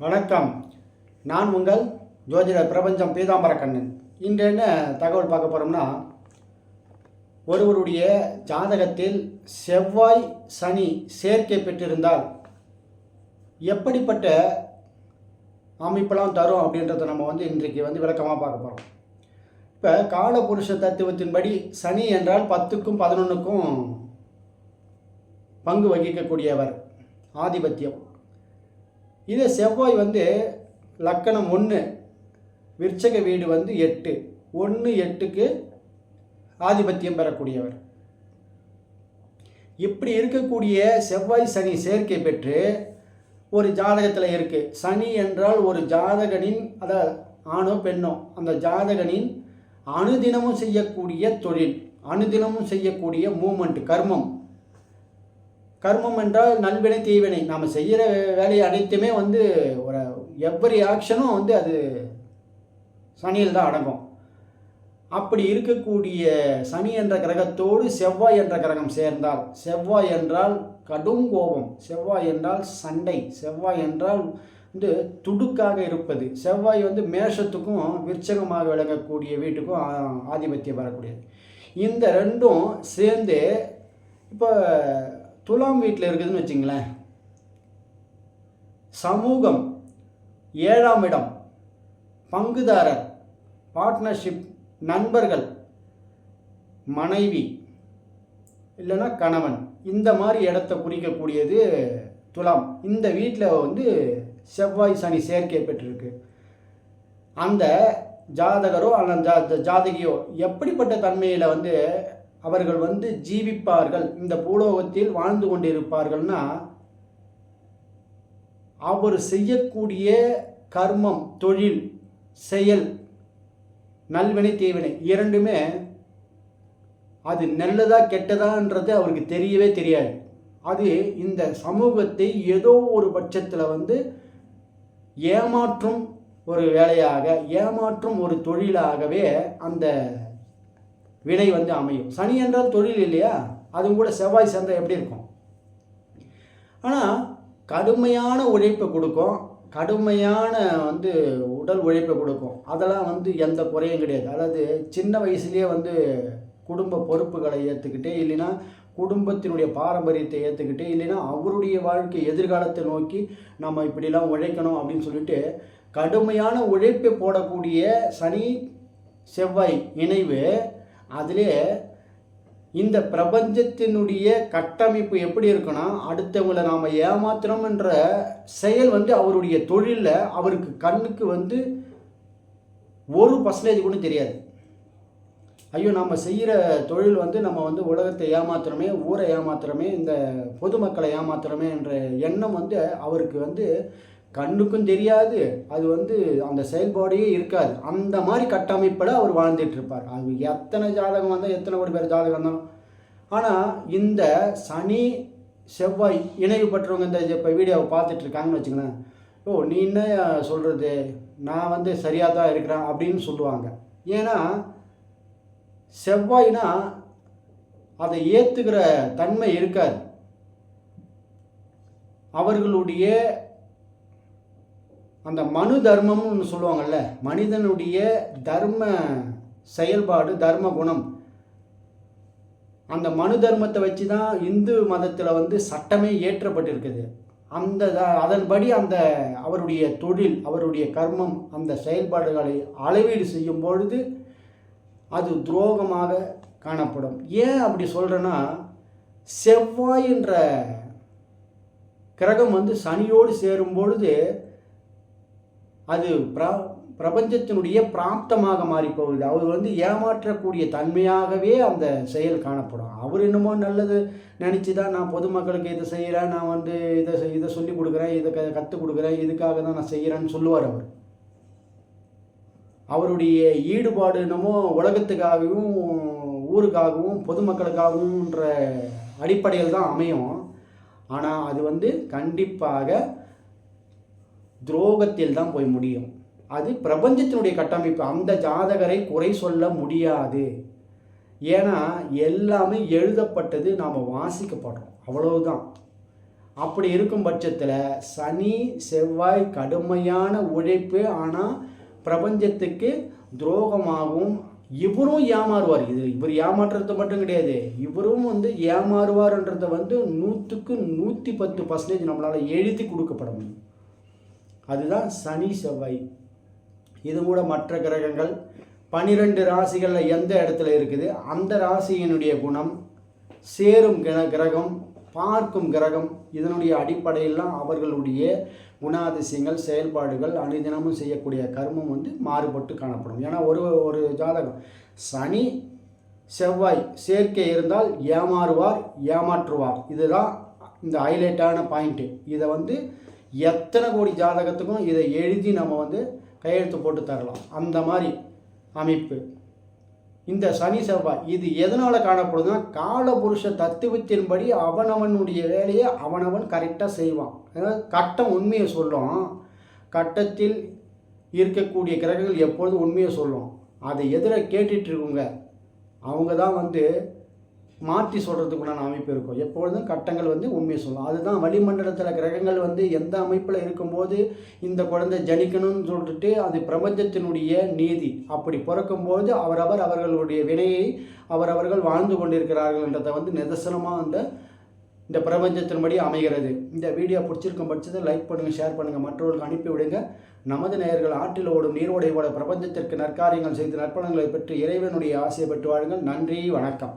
வணக்கம். நான் உங்கள் ஜோதிட பிரபஞ்சம் பீதாம்பரக்கண்ணன் இன்று என்ன தகவல் பார்க்க போகிறோம்னா ஒருவருடைய ஜாதகத்தில் செவ்வாய் சனி சேர்க்கை பெற்றிருந்தால் எப்படிப்பட்ட அமைப்பெல்லாம் தரும் அப்படின்றத நம்ம வந்து இன்றைக்கு வந்து விளக்கமாக பார்க்க போகிறோம் இப்போ காலபுருஷ தத்துவத்தின்படி சனி என்றால் பத்துக்கும் பதினொன்றுக்கும் பங்கு வகிக்கக்கூடியவர் ஆதிபத்தியம். இதே செவ்வாய் வந்து லக்கணம் ஒன்று விற்சக வீடு வந்து எட்டு. ஒன்று எட்டுக்கு ஆதிபத்தியம் பெறக்கூடியவர். இப்படி இருக்கக்கூடிய செவ்வாய் சனி சேர்க்கை பெற்று ஒரு ஜாதகத்தில் இருக்குது சனி என்றால் ஒரு ஜாதகனின் அதாவது ஆணோ பெண்ணோ அந்த ஜாதகனின் அனுதினமும் செய்யக்கூடிய தொழில் அனுதினமும் செய்யக்கூடிய மூமெண்ட் கர்மம். கர்மம் என்றால் நல்வினை தீவினை. நாம் செய்கிற வேலையை அனைத்துமே வந்து ஒரு எவ்வரி ஆக்ஷனும் வந்து அது சனியில் தான் அடங்கும். அப்படி இருக்கக்கூடிய சனி என்ற கிரகத்தோடு செவ்வாய் என்ற கிரகம் சேர்ந்தால் செவ்வாய் என்றால் கடும் கோபம் செவ்வாய் என்றால் சண்டை செவ்வாய் என்றால் வந்து துடுக்காக இருப்பது. செவ்வாய் வந்து மேஷத்துக்கும் விற்சகமாக விளங்கக்கூடிய வீட்டுக்கும் ஆதிபத்தியம் வரக்கூடியது. இந்த ரெண்டும் சேர்ந்து இப்போ துலாம் வீட்டில் இருக்குதுன்னு வச்சுங்களேன். சமூகம் ஏழாம் இடம் பங்குதாரர் பார்ட்னர்ஷிப் நண்பர்கள் மனைவி இல்லைன்னா கணவன். இந்த மாதிரி இடத்த குறிக்கக்கூடியது துலாம். இந்த வீட்டில் வந்து செவ்வாய் சனி சேர்க்கை பெற்றிருக்கு. அந்த ஜாதகரோ அல்லது ஜா ஜாதகியோ எப்படிப்பட்ட தன்மையில் வந்து அவர்கள் வந்து ஜீவிப்பார்கள். இந்த பூலோகத்தில் வாழ்ந்து கொண்டிருப்பார்கள்னா அவர் செய்யக்கூடிய கர்மம் தொழில் செயல் நல்வினை தீவினை இரண்டுமே அது நல்லதா கெட்டதான்றது அவருக்கு தெரியவே தெரியாது. அது இந்த சமூகத்தை ஏதோ ஒரு பட்சத்தில் வந்து ஏமாற்றும் ஒரு வேலையாக ஏமாற்றும் ஒரு தொழிலாகவே அந்த வினை வந்து அமையும். சனி என்றால் தொழில் இல்லையா? அதுவும் கூட செவ்வாய் சேர்ந்தால் எப்படி இருக்கும்? ஆனால் கடுமையான உழைப்பை கொடுக்கும். கடுமையான வந்து உடல் உழைப்பை கொடுக்கும். அதெல்லாம் வந்து எந்த குறையும் கிடையாது. அதாவது சின்ன வயசுலேயே வந்து குடும்ப பொறுப்புகளை ஏற்றுக்கிட்டு இல்லைன்னா குடும்பத்தினுடைய பாரம்பரியத்தை ஏற்றுக்கிட்டு இல்லைன்னா அவருடைய வாழ்க்கை எதிர்காலத்தை நோக்கி நம்ம இப்படிலாம் உழைக்கணும் அப்படின்னு சொல்லிட்டு கடுமையான உழைப்பை போடக்கூடிய சனி செவ்வாய் இணைவு அதிலே இந்த பிரபஞ்சத்தினுடைய கட்டமைப்பு எப்படி இருக்குன்னா அடுத்தவங்களை நாம் ஏமாத்துறோம் செயல் வந்து அவருடைய தொழிலில் அவருக்கு கண்ணுக்கு வந்து ஒரு பர்சன்டேஜ் கூட தெரியாது. ஐயோ நம்ம செய்கிற தொழில் வந்து நம்ம வந்து உலகத்தை ஏமாத்துறோமே ஊரை ஏமாத்துறோமே இந்த பொதுமக்களை ஏமாத்துறோமே என்ற எண்ணம் வந்து அவருக்கு வந்து கண்ணுக்கும் தெரியாது அது வந்து அந்த செயல்பாடே இருக்காது. அந்த மாதிரி கட்டமைப்பில் அவர் வாழ்ந்துட்டுருப்பார். அது எத்தனை ஜாதகம் வந்தால் எத்தனை கோடி பேர் ஜாதகம் இருந்தாலும் ஆனால் இந்த சனி செவ்வாய் இணைவு பெற்றவங்க இந்த இப்போ வீடியோவை பார்த்துட்ருக்காங்கன்னு வச்சுங்களேன் ஓ நீ என்ன சொல்கிறது நான் வந்து சரியாக தான் இருக்கிறேன் அப்படின்னு சொல்லுவாங்க. ஏன்னா செவ்வாய்னா அதை ஏற்றுக்கிற தன்மை இருக்காது. அவர்களுடைய அந்த மனு தர்மம்னு ஒன்று சொல்லுவாங்கல்ல மனிதனுடைய தர்ம செயல்பாடு தர்ம குணம். அந்த மனு தர்மத்தை வச்சு தான் இந்து மதத்தில் வந்து சட்டமே ஏற்றப்பட்டிருக்குது அந்த அதன்படி அந்த அவருடைய தொழில் அவருடைய கர்மம் அந்த செயல்பாடுகளை அளவீடு செய்யும் பொழுது அது துரோகமாக காணப்படும். ஏன் அப்படி சொல்கிறேன்னா செவ்வாய் என்ற கிரகம் வந்து சனியோடு சேரும் பொழுது அது பிர பிரபஞ்சத்தினுடைய பிராப்தமாக மாறிப்போகுது. அவர் வந்து ஏமாற்றக்கூடிய தன்மையாகவே அந்த செயல் காணப்படும். அவர் என்னமோ நல்லது நினச்சி தான் நான் பொதுமக்களுக்கு இதை செய்கிறேன் நான் வந்து இதை செய்- இதை சொல்லி கொடுக்குறேன் இதை க கற்றுக் கொடுக்குறேன் இதுக்காக தான் நான் செய்கிறேன்னு சொல்லுவார் அவர். அவருடைய ஈடுபாடு என்னமோ உலகத்துக்காகவும் ஊருக்காகவும் பொதுமக்களுக்காகவும்ன்ற அடிப்படையில் தான் அமையும். ஆனால் அது வந்து கண்டிப்பாக துரோகத்தில் தான் போய் முடியும். அது பிரபஞ்சத்தினுடைய கட்டமைப்பு. அந்த ஜாதகரை குறை சொல்ல முடியாது. ஏன்னா எல்லாமே எழுதப்பட்டது நாம் வாசிக்கப்படுறோம் அவ்வளவுதான். அப்படி இருக்கும் பட்சத்தில் சனி செவ்வாய் கடுமையான உழைப்பு. ஆனால் பிரபஞ்சத்துக்கு துரோகமாகவும் இவரும் ஏமாறுவார். இது இவர் ஏமாற்றுறது மட்டும் கிடையாது. இவரும் வந்து ஏமாறுவார்ன்றதை வந்து நூற்றுக்கு நூற்றி பத்து பர்சன்டேஜ் நம்மளால் எழுதி கொடுக்கப்பட முடியும். அதுதான் சனி செவ்வாய். இது கூட மற்ற கிரகங்கள். பனிரெண்டு ராசிகளில் எந்த இடத்துல இருக்குது? அந்த ராசியினுடைய குணம் சேரும் கிர கிரகம் பார்க்கும் கிரகம் இதனுடைய அடிப்படையிலாம் அவர்களுடைய குணாதிசயங்கள் செயல்பாடுகள் அனுதினமும் செய்யக்கூடிய கர்மம் வந்து மாறுபட்டு காணப்படும். ஏன்னா ஒரு ஒரு ஜாதகம் சனி செவ்வாய் சேர்க்கை இருந்தால் ஏமாறுவார் ஏமாற்றுவார். இதுதான் இந்த ஹைலைட்டான பாயிண்ட்டு இதை வந்து எத்தனை கோடி ஜாதகத்துக்கும் இதை எழுதி நம்ம வந்து கையெழுத்து போட்டு தரலாம். அந்த மாதிரி அமைப்பு. இந்த சனி செவ்வாய் இது எதனால் காணப்படுதுன்னா காலபுருஷ தத்துவத்தின்படி அவனவனுடைய வேலையை அவனவன் கரெக்டாக செய்வான். அதாவது கட்டம் உண்மையை சொல்லும். கட்டத்தில் இருக்கக்கூடிய கிரகங்கள் எப்பொழுதும் உண்மையை சொல்லும். அதை எதிர கேட்டுட்ருக்குங்க அவங்க தான் வந்து மாற்றி சொல்கிறதுக்குண்டான அமைப்பு இருக்கும். எப்பொழுதும் கட்டங்கள் வந்து உண்மையை சொல்லும் அதுதான் வளிமண்டலத்தில் கிரகங்கள் வந்து எந்த அமைப்பில் இருக்கும்போது இந்த குழந்தை ஜனிக்கணும்னு சொல்லிட்டு அது பிரபஞ்சத்தினுடைய நீதி. அப்படி பிறக்கும்போது அவரவர் அவர்களுடைய வினையை அவரவர்கள் வாழ்ந்து கொண்டிருக்கிறார்கள் என்றதை வந்து நிதர்சனமாக அந்த இந்த பிரபஞ்சத்தின்படி அமைகிறது. இந்த வீடியோ பிடிச்சிருக்கும் பட்சத்தை லைக் பண்ணுங்கள் ஷேர் பண்ணுங்கள் மற்றவர்களுக்கு அனுப்பி விடுங்க. நமது நேயர்கள் ஆற்றில் ஓடும் நீரோடை ஓட பிரபஞ்சத்திற்கு நற்காரியங்கள் செய்து நற்பணங்களை பெற்று இறைவனுடைய ஆசையை பெற்று வாழுங்கள். நன்றி வணக்கம்.